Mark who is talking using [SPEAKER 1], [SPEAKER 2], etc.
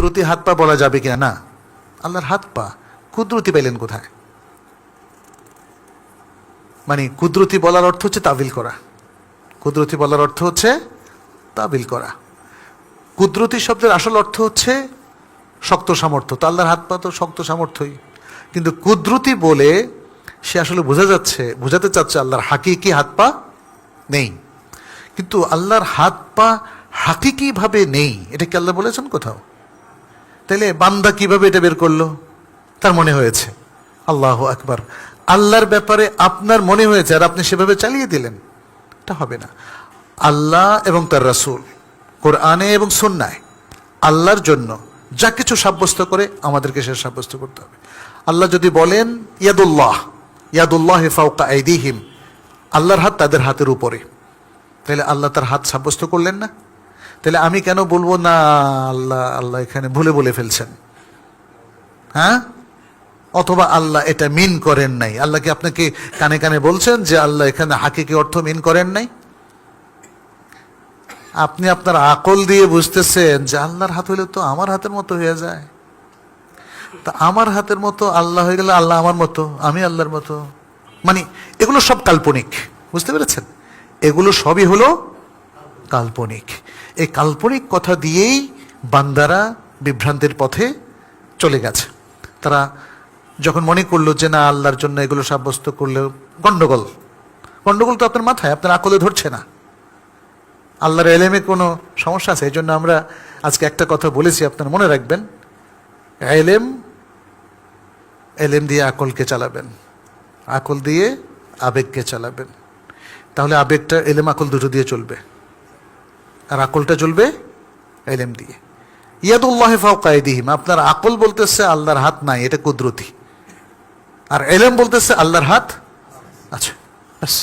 [SPEAKER 1] কুদরতি হাত পা বলা যাবে কিনা? না। আল্লাহর হাত পা। কুদরতি পেলেন কোথায়? মানে কুদরতি বলার অর্থ হচ্ছে তাবিল করা। কুদরতি বলার অর্থ হচ্ছে তাবিল করা। কুদরতি শব্দের আসল অর্থ হচ্ছে শক্ত সামর্থ্য। তো আল্লাহর হাত পা তো শক্ত সামর্থ্যই। কিন্তু কুদরতি বলে সে আসলে বোঝা যাচ্ছে, বোঝাতে চাচ্ছে আল্লাহর হাকিকি হাত পা নেই। কিন্তু আল্লাহর হাত পা হাকিকিভাবে নেই। এটা কি আল্লাহ বলেছেন কোথাও? তাইলে বান্দা কীভাবে এটা বের করল? তার মনে হয়েছে। আল্লাহ আকবার। আল্লাহর ব্যাপারে আপনার মনে হয়েছে আর আপনি সেভাবে চালিয়ে দিলেন। এটা হবে না। আল্লাহ এবং তার রাসূল, কোরআনে এবং সুন্নায় আল্লাহর জন্য যা কিছু সাব্যস্ত করে আমাদেরকে সে সাব্যস্ত করতে হবে। আল্লাহ যদি বলেন, ইয়াদুল্লাহ ইয়াদুল্লাহ ফাউকা আইদিহিম, আল্লাহর হাত তাদের হাতের উপরে। তাহলে আল্লাহ তার হাত সাব্যস্ত করলেন না? তাহলে আমি কেন বলব না আল্লাহ আল্লাহ এখানে ভুলে বলে ফেলছেন? হ্যাঁ? অথবা আল্লাহ এটা মিন করেন নাই। আল্লাহ কি আপনাকে কানে কানে বলছেন যে আল্লাহ এখানে হাকিকি অর্থ মিন করেন নাই? আপনি আপনার আকল দিয়ে বুঝতেছেন যে আল্লাহর হাত হইলে তো আমার হাতের মতো হয়ে যায়। তা আমার হাতের মতো আল্লাহ হয়ে গেলে আল্লাহ আমার মতো, আমি আল্লাহর মতো। মানে এগুলো সব কাল্পনিক, বুঝতে পেরেছেন? এগুলো সবই হলো কাল্পনিক। এই কাল্পনিক কথা দিয়েই বান্দারা বিভ্রান্তির পথে চলে গেছে। তারা যখন মনে করল যে না, আল্লাহর জন্য এগুলো সাব্যস্ত করলেও গন্ডগোল গন্ডগোল তো আপনার মাথায়, আপনার আকলে ধরছে না। আল্লাহর এলেমে কোনো সমস্যা আছে? এই জন্য আমরা আজকে একটা কথা বলেছি, আপনারা মনে রাখবেন। এলেম এলেম দিয়ে আকলকে চালাবেন। আকল দিয়ে আবেগকে চালাবেন। তাহলে আবেগটা, এলেম, আকল দুটো দিয়ে চলবে। আর আকলটা চলবে এলেম দিয়ে। ইয়াদুল্লাহ ফাউকায়দিহিম আপনার আকল বলতেছে আল্লাহর হাত নাই, এটা কুদরতি। আর এলেম বলতেছে আল্লাহর হাত আচ্ছা ব্যাস।